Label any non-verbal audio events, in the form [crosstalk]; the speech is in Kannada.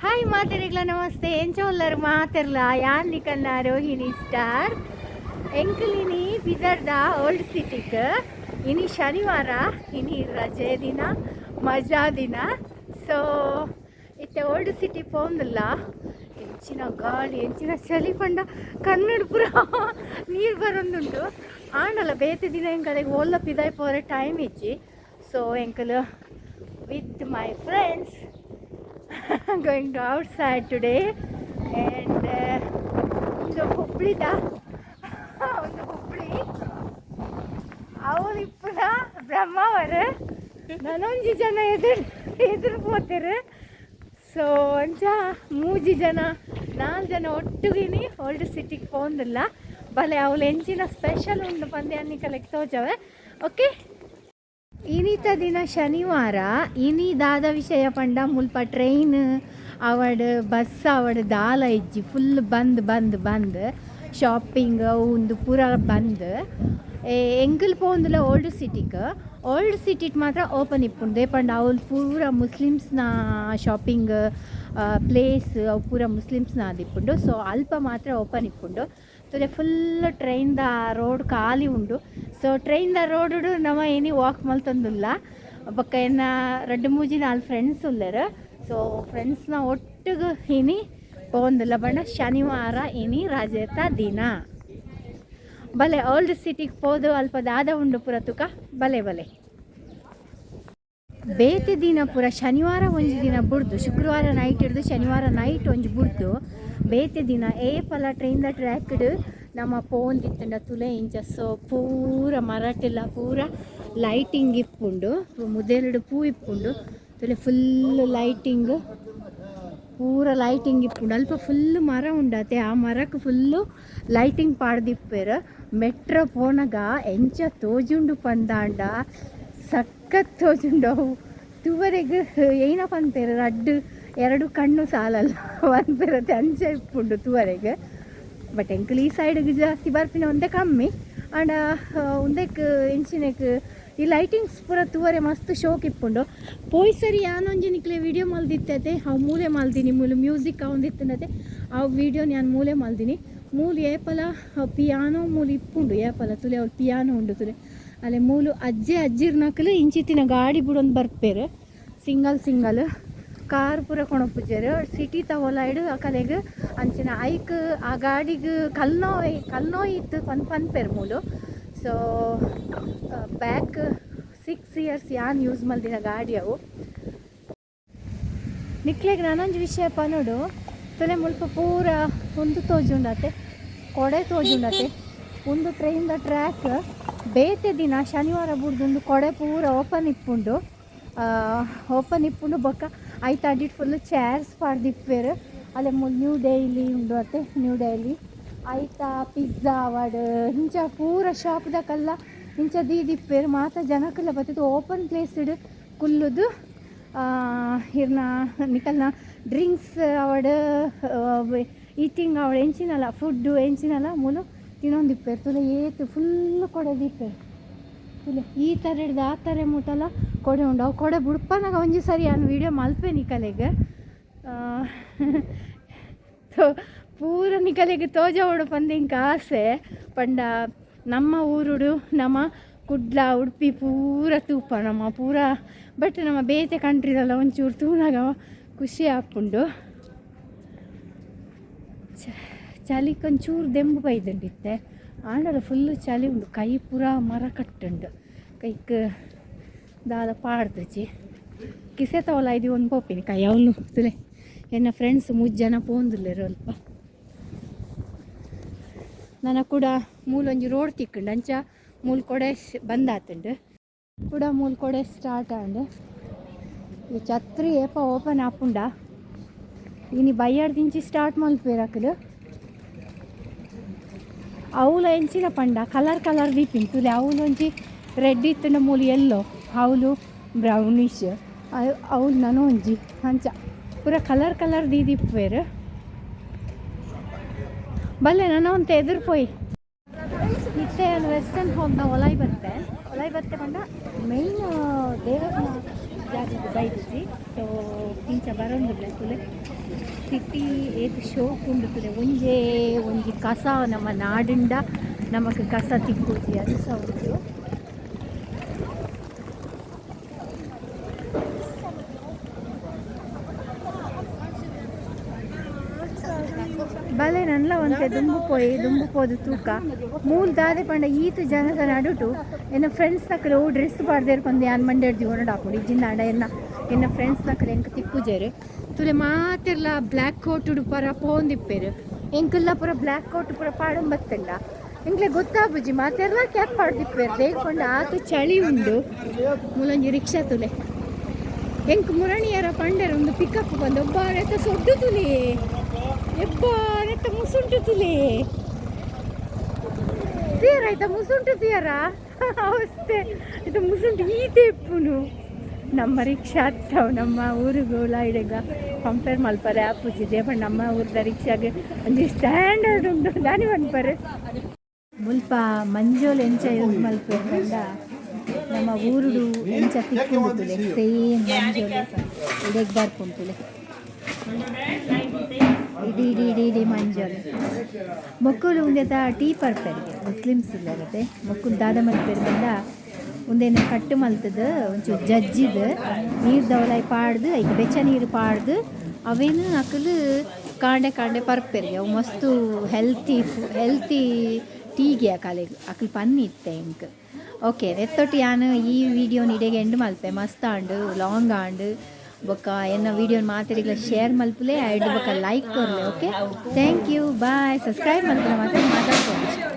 హాయ్ మాతరిగ్ల నమస్తే ఏం చూడలేరు మాతర్లా యాన్ని కన్నా రోహిణి స్టార్ ಎಂಕಲಿನಿ ಬಿದರ್ದ ಓಲ್ಡ್ ಸಿಟಿಗ್ ಇನಿ ಶನಿವಾರ ಇನಿ ರಜೆ ದಿನ ಮಜಾ ದಿನ ಸೊ ಇತ್ತೆ ಓಲ್ಡ್ ಸಿಟಿ ಪೋಂದಿಲ್ಲ ಎಂಚಿನ ಗಾಳಿ ಎಂಚಿನ ಚಳಿ ಪಂಡ ಕನ್ನಡ ಪುರ ನೀರು ಬರೊಂದುಂಟು ಆಂಡಲ ಬೇತೆ ದಿನ ಎಂಕಲೆಗ್ ಓಲ್ಲ ಪಿದಾಯ್ ಪೋರೆ ಟೈಮ್ ಇಜ್ಜಿ so ಎಂಕಲು with my friends [laughs] going to outside today. And uh, ಒಂದು ಹುಬ್ಳಿದ? [laughs] ಒಂದು ಹುಬ್ಳಿ. ಇಪ್ಪದ ಬ್ರಹ್ಮಾವರ ನಾನೊಂಜಿ ಜನ ಎದುರು ಎದುರು ಪೋತಿರು ಸೊ ಒಂಚ ಮೂಜಿ ಜನ ನಾಲ್ಕು ಜನ ಒಟ್ಟುಗಿನಿ ಓಲ್ಡ್ ಸಿಟಿಗೆ ಪೋಂದಿಲ್ಲ ಬಲೆ ಅವಳು ಎಂಚಿನ ಸ್ಪೆಷಲ್ ಉಂಡು ಪಂದ್ಯ ಅನ್ನಿಕಲೆಗೆ ತೋಜವೆ ಓಕೆ ಇನಿತ ದಿನ ಶನಿವಾರ ಇನಿ ದಾದ ವಿಷಯ ಪಂಡ ಮುಲ್ಪ ಟ್ರೈನ್ ಅವಡ್ ಬಸ್ ಅವಡ್ ದಾಲ ಇಜ್ಜಿ. ಫುಲ್ ಬಂದ್ ಬಂದ್ ಬಂದ್. ಶಾಪಿಂಗ್ ಒಂದು ಪೂರ ಬಂದ್. ಎಂಕಲ್ ಪೋಂದುಲ ಓಲ್ಡ್ ಸಿಟಿಗೆ ಓಲ್ಡ್ ಸಿಟಿಟ್ ಮಾತ್ರ ಓಪನ್ ಇಪ್ಪುಂಡು. ಪಂಡ ಅವ್ಲು ಪೂರ ಮುಸ್ಲಿಮ್ಸ್ನ ಶಾಪಿಂಗ್ ಪ್ಲೇಸ್ ಅವು ಪೂರ ಮುಸ್ಲಿಮ್ಸ್ನ ಆದಿಪ್ಪುಂಡು ಸೊ ಅಲ್ಪ ಮಾತ್ರ ಓಪನ್ ಇಪ್ಪುಂಡು. ತುಲೆ ಫುಲ್ ಟ್ರೈನ್ದ ರೋಡ್ ಖಾಲಿ ಉಂಡು. ಸೊ ಟ್ರೈನ್ದ ರೋಡ್ ನಮ ಏನಿ ವಾಕ್ ಮಲ್ತೊಂದುಲ್ಲ ಬೊಕ್ಕ ಎನ್ನ ರಡ್ಡು ಮೂಜಿ ನಾಲ್ ಫ್ರೆಂಡ್ಸ್ ಉಲ್ಲೆರ್. ಸೊ ಫ್ರೆಂಡ್ಸ್ನ ಒಟ್ಟಿಗೆ ಇನಿ ಪೋಂದಿಲ್ಲ ಬಣ್ಣ ಶನಿವಾರ ಇನಿ ರಾಜೇತ ದಿನ. ಬಲೆ ಓಲ್ಡ್ ಸಿಟಿಗೆ ಪೋದು ಅಲ್ಪ ದಾದ ಉಂಡು ಪುರ ತುಕ ಬಲೆ ಬಲೆ. ಬೇತೆ ದಿನ ಪೂರ ಶನಿವಾರ ಒಂಜಿ ದಿನ ಬುಡ್ದು, ಶುಕ್ರವಾರ ನೈಟ್ ಹಿಡ್ದು ಶನಿವಾರ ನೈಟ್ ಒಂಜಿ ಬುಡ್ದು, ಬೇತೆ ದಿನ ಏಪಲ ಟ್ರೈನ್ದ ಟ್ರ್ಯಾಕ್ಡ್ ನಮ್ಮ ಪೋಂದಿತ್ತಂಡ ತುಲೆ ಇಂಚ ಸೊ ಪೂರ ಮರಾಠೆಲ್ಲ ಪೂರ ಲೈಟಿಂಗ್ ಇಪ್ಪುಂಡು ಮುದೆರಡು ಪೂ ಇಪ್ಪುಂಡು, ತುಲೆ ಫುಲ್ ಲೈಟಿಂಗ್ ಪೂರ ಲೈಟಿಂಗ್ ಇಪ್ಪುಂಡು. ಅಲ್ಪ ಫುಲ್ ಮರ ಉಂಡತೆ, ಆ ಮರಕ್ಕೆ ಫುಲ್ಲು ಲೈಟಿಂಗ್ ಪಾಡ್ದಿಪ್ಪೆರ್ ಮೆಟ್ರೋ ಪೋನಗ ಎಂಚ ತೋಜುಂಡು ಪಂದಾಂಡ ಸಖತ್ ತೋಜುಂಡು ತುವರೆಗೆ ಏನಪ್ಪ ಏನ ಪನ್ಪೇರು ರಡ್ಡು, ಎರಡು ಕಣ್ಣು ಸಾಲಲ್ಲ. [laughs] ಪನ್ಪೇರತ್ತೆ ಅಂಚೆ ಇಪ್ಪುಂಡು ತುವರೆಗೆ. ಬಟ್ ಎಂಕಲ್ ಈ ಸೈಡ್ಗೆ ಜಾಸ್ತಿ ಬರ್ಪಿನ ಒಂದೇ ಕಮ್ಮಿ. ಆಂಡ ಒಂದಕ್ಕೆ ಇಂಚಿನಕ್ಕೆ ಈ ಲೈಟಿಂಗ್ಸ್ ಪೂರ ತುವರೆ ಮಸ್ತ್ ಶೋಕ್ ಇಪ್ಪುಂಡು. ಪೋಯ್ ಸರಿ ಯಾನೊಂಜಿ ನಿಕ್ಲೆ ವಿಡಿಯೋ ಮಲ್ದಿತ್ತೈತೆ? ಅವು ಮೂಲೆ ಮಲ್ದಿನಿ, ಮೂಲು ಮ್ಯೂಸಿಕ್ ಅವಂದಿತ್ತೈತೆ ಆ ವಿಡಿಯೋ ನಾನು ಮೂಲೆ ಮಲ್ದಿನಿ. ಮೂಲು ಏಪಲ ಪಿಯಾನೋ ಮೂಲು ಇಪ್ಪುಂಡು. ಏಪಲ ತುಲೆ, ಅವ್ರು ಪಿಯಾನೋ ಉಂಡು ತುಲೆ. ಅಲ್ಲೇ ಮೂಲು ಅಜ್ಜೆ ಅಜ್ಜಿರ್ನಕಲು ಇಂಚಿತ್ತಿನ ಗಾಡಿ ಬಿಡೊಂದು ಬರ್ಪೇರು. Single single. ಕಾರ್ ಪೂರ ಕೊಣಪುಜರು ಸಿಟಿ ತಗೊಲಾಯ್ಡು ಆ ಕಲೆಗೆ ಅಂಚಿನ ಐಕ್ ಆ ಗಾಡಿಗ್ ಕಲ್ನೋಯ್ ಕಲ್ನೋ ಇತ್ತು ಪನ್ ಪನ್ಪೆರ್ ಮೂಲು. ಸೊ ಬ್ಯಾಕ್ ಸಿಕ್ಸ್ ಇಯರ್ಸ್ ಯಾನ್ ಯೂಸ್ ಮಲ್ದಿನ ಗಾಡಿ ಅವು. ನಿಕ್ಲೆಗ್ ನಾನೊಂದು ವಿಷಯ ಪನೋಡು ತಲೆ ಮುಲ್ಪ ಪೂರ ಒಂದು ತೋಜುಂಡತೆ, ಕೊಡೆ ತೋಜುಂಡತೆ. ಒಂದು ಟ್ರೈನ್ದ ಟ್ರ್ಯಾಕ್ ಬೇತೆ ದಿನ ಶನಿವಾರ ಬುಡ್ದೊಂದು ಕೊಡೆ ಪೂರ ಓಪನ್ ಇಪ್ಪುಂಡು. ಓಪನ್ ಇಪ್ಪುಂಡು ಬೊಕ್ಕ ಐತ ಅಡಿಟ್ ಫುಲ್ ಚೇರ್ಸ್ ಪಾಡ್ದಿಪ್ಪೇರು. ಅಲ್ಲೇ ಮುಲ್ ನ್ಯೂ ಡೈಲಿ ಉಂಡು ಅತ್ತೆ ನ್ಯೂ ಡೈಲಿ ಐತ ಪಿಜ್ಜಾ ಅವಡ್ ಇಂಚ ಪೂರ ಶಾಪ್ದಕ್ಕೆಲ್ಲ ಇಂಚ ದೀದಿಪ್ಪೇರು. ಮಾತ ಜನಕ್ಕೆಲ್ಲ ಬರ್ತಿದ್ದು ಓಪನ್ ಪ್ಲೇಸ್ ಇಡು, ಕುಲ್ಲುದು ಇರ್ನ, ನಿಕಲ್ನ ಡ್ರಿಂಕ್ಸ್ ಅವಡ್ ಈಟಿಂಗ್ ಅವಳು ಎಂಚಿನಲ್ಲ ಫುಡ್ಡು ಎಂಚಿನಲ್ಲ, ಮೂಲು ತಿನ್ನೊಂದಿಪ್ಪೇರು ತುಲೆ ಏತು ಫುಲ್ ಕೊಡೆ ದಿಪ್ಪೇರು ತುಲೆ ಈ ಥರ ಹಿಡ್ದು ಆ ಥರ ಮುಟ್ಟಲ್ಲ ಕೊಡೆ ಉಂಡು. ಅವು ಕೊಡೆ ಬುಡ್ಪನಾಗ ಒಂಜಿ ಸರಿ ನಾನು ವೀಡಿಯೋ ಮಲ್ಪೆ ನಿಕಲೆಗೆ ತೋ, ಪೂರ ನಿಕಲೆಗೆ ತೋಜ ಉಡು ಪಂದಿಂಕ ಆಸೆ. ಪಂಡ ನಮ್ಮ ಊರುಡು, ನಮ್ಮ ಕುಡ್ಲ, ಉಡುಪಿ ಪೂರ ತೂಪ ನಮ್ಮ ಪೂರ. ಬಟ್ ನಮ್ಮ ಬೇತೆ ಕಂಟ್ರಿದಲ್ಲ ಒಂಚೂರು ತೂನಾಗ ಖುಷಿ ಆಪುಂಡು ಚಳಿಗೆ ಒಂಚೂರು ದೆಂಬು ಬೈದಂಡಿತ್ತೆ. ಆಂಡಲ ಫುಲ್ಲು ಚಳಿ ಉಂಡು ಕೈ ಪೂರ ಮರ ಕಟ್ಟುಂಡು ಕೈಕ್ ದಾದ ಪಾಡ್ದಜಿ ಕಿಸೆ ತವಲ ಇದು ಒಂದು ಪೋಪಿನಿ ಕೈ. ಅವನು ತುಲೆ ಎನ್ನ ಫ್ರೆಂಡ್ಸ್ ಮೂಜ್ ಜನ ಪೋಂದುಲ್ಲೇರು ಅಲ್ಪ. ನನ್ನ ಕೂಡ ಮೂಲೊಂಜಿ ರೋಡ್ ತಿಕ್ಕಂಡು. ಅಂಚ ಮೂಲ್ ಕೊಡೆ ಬಂದಾತುಂಡು. ಕೂಡ ಮೂಲ್ ಕೊಡೆ ಸ್ಟಾರ್ಟ್ ಆಂಡು. ಈ ಛತ್ರಿ ಏಪ ಓಪನ್ ಆಪುಂಡ. ಇನಿ ಬೈಯಾಡ್ದಿಂಚಿ ಸ್ಟಾರ್ಟ್ ಮಲ್ಪೇರಕಲು ಅವಳು ಎಂಚಿನ ಪಂಡ ಕಲರ್ ಕಲರ್ ದೀಪಿನ ತುಲೆ ಅವಳು ಒಂಜಿ ರೆಡ್ ಇತ್ತುಂಡ ಮೂಲಿ ಎಲ್ಲೋ ಅವಳು ಬ್ರೌನಿಶ್ ಅವಳು ನಾನು ಒಂಜಿ ಅಂಚ ಪೂರ ಕಲರ್ ಕಲರ್ ದೀದಿಪ್ಪೇರು ಬಲ್ಲೆ ನಾನು ಅಂತ ಎದುರು ಪೋಯಿ ಇತ್ತೆ ವೆಸ್ಟರ್ನ್ ಹೋಮ್ನ ಒಲೈ ಬತ್ತೆ. ಒಲೈ ಬತ್ತೆ ಬಂದ ಮೈನ್ ದೇವರ ಬೈದಿದ್ದಿ ಸೊ ಇಂಚ ಬರೋಂಗಿಲ್ಲ ತುಲೆ ಸಿಟಿ ಏತ್ ಶೋಕ್ ಉಂಡು ತುಲೆ ಒಂಜೇ ಒಂಜಿ ಕಸ ನಮ್ಮ ನಾಡಿಂದ ನಮಗೆ ಕಸ ತಿಕ್ಕುಜಿ ಅದು ನನ್ಲ ಒಂತೆ ದುಂಬು ಪೋಯಿ, ದುಂಬು ಪೋದು ತೂಕ. ಮೂಲ್ ದಾದೆ ಪಂಡ ಈತು ಜನದ ನಡುಟು, ಎನ್ನ ಫ್ರೆಂಡ್ಸ್ ಓ ಡ್ರೆಸ್ ಪಾಡ್ದೇರ್ ಪಂದೆ ಯಾನ್ ಮಂಡ್ಯಡ್ದಿ ಹೊರಡು ಹಾಕೊಂಡು ಜಿನ್ನಾಡ ಎನ್ನ. ಎನ್ನ ಫ್ರೆಂಡ್ಸ್ ತಕ್ಕಲೆ ಎಂಕ ತಿಕ್ಕುಜೇರು ತುಲೆ ಮಾತೆಲ್ಲ ಬ್ಲ್ಯಾಕ್ ಕೋಟ್ ಪರ ಪೋಂದಿಪ್ಪೇರು. ಎಂಕಲ್ಲ ಪುರ ಬ್ಲ್ಯಾಕ್ ಕೋಟ್ ಪೂರ ಪಾಡಂ ಬತ್ತಿಲ್ಲ ಎಂಕ್ಲೆ ಗೊತ್ತಾಬುಜಿ ಮಾತೆಲ್ಲ ಕ್ಯಾಪ್ ಪಾಡ್ದಿಪ್ಪೇರು? ದೇಕೊಂಡು ಆತು ಚಳಿ ಉಂಡು. ಮೂಲೊಂಜಿ ರಿಕ್ಷಾ ತುಲೆ. ಎಂಕ್ ಮುರಣಿಯರ ಪಂಡರ್ ಒಂದು ಪಿಕಪ್ ಬಂದು ಒಬ್ಬ ಸೊಡ್ಡು ತುಲಿ. ಎಬ್ಬ ನೆತ್ತ ಮುಸುಂಟು ತೀಯರ ಆಯ್ತಾ ಮುಸುಂಟು ತೀಯರ? ಅವಸ್ಥೆ. ಇದು ಮುಸುಂಟು ಈ ಇಪ್ಪುನು ನಮ್ಮ ರಿಕ್ಷಾ ಹತ್ತವು, ನಮ್ಮ ಊರುಗೋಳ ಇಡಗ ಕಂಪೇರ್ ಮಲ್ಪರೆ ಆಪುಜಿದೆ, ಬಟ್ ನಮ್ಮ ಊರದ ರಿಕ್ಷಾಗೆ ಒಂದು ಸ್ಟ್ಯಾಂಡರ್ಡ್ ಉಂಟು, ದಾನಿ ಮನ್ಪರೆ ಮುಲ್ಪ ಮಂಜೋಲ್ ಎಂಚ ಯೂಸ್ ಮಲ್ಪೇಂದ ನಮ್ಮ ಊರುಡು ಎಂಚ ತಿಕ್ಕುಂಡುತುಲೆ ಸೇಮ್ ಮಂಜೋಲ್. ಇಡೆಗ್ ಬರ್ಪುಂಟುಲೆ. ಇಡಿ ಇಡಿ ಇಡಿ ಇಡಿ ಮಂಜಲ್ ಮಕ್ಕಳು ಉಂದೆತ ಟೀ ಪರ್ಪೆರ್ಗೆ ಮುಸ್ಲಿಮ್ಸ್ ಇಲ್ಲಗತ್ತೆ ಮಕ್ಕಳು ದಾದ ಮಲ್ಪೆರ್ದಿಂದ ಉಂದೇನ ಕಟ್ಟು ಮಲ್ತದ ಒಂಚೂರು ಜಜ್ಜಿದ ನೀರು ದವಲಾಯಿ ಪಾಡ್ದು ಐಕ್ ಬೆಚ್ಚ ನೀರು ಪಾಡ್ದು, ಅವೇನು ಅಕಲು ಕಾಂಡೆ ಕಾಂಡೆ ಪರ್ಪೆರ್ಗೆ ಅವು ಮಸ್ತು ಹೆಲ್ತಿ ಹೆಲ್ತಿ ಟೀಗೆ ಆ ಕಾಲೆಗ್ ಅಕಲ್ ಪನ್ನಿ ಇತ್ತೆ ಇಂಕ್. ಓಕೆ ನೆತ್ತೊಟ್ಟು ಯಾನು ಈ ವಿಡಿಯೋನ ಇಡೆಗೆ ಎಂಡ್ ಮಲ್ಪೆ. ಮಸ್ತ್ ಆಂಡು ಲಾಂಗ್ ಆಂಡು. ಬೊಕ್ಕ ಎನ್ನ ವಿಡಿಯೋ ಮಾತಾಡಿಗಳ ಶೇರ್ ಮಲ್ಪಲೆ ಐಡ್ ಬೊಕ್ಕ like ಕೊರ್ಲೆ okay thank you bye subscribe ಮಲ್ಪಲೆ ಮಾತ್ರ ಮಾತಾಡ್ಕೊಂಡು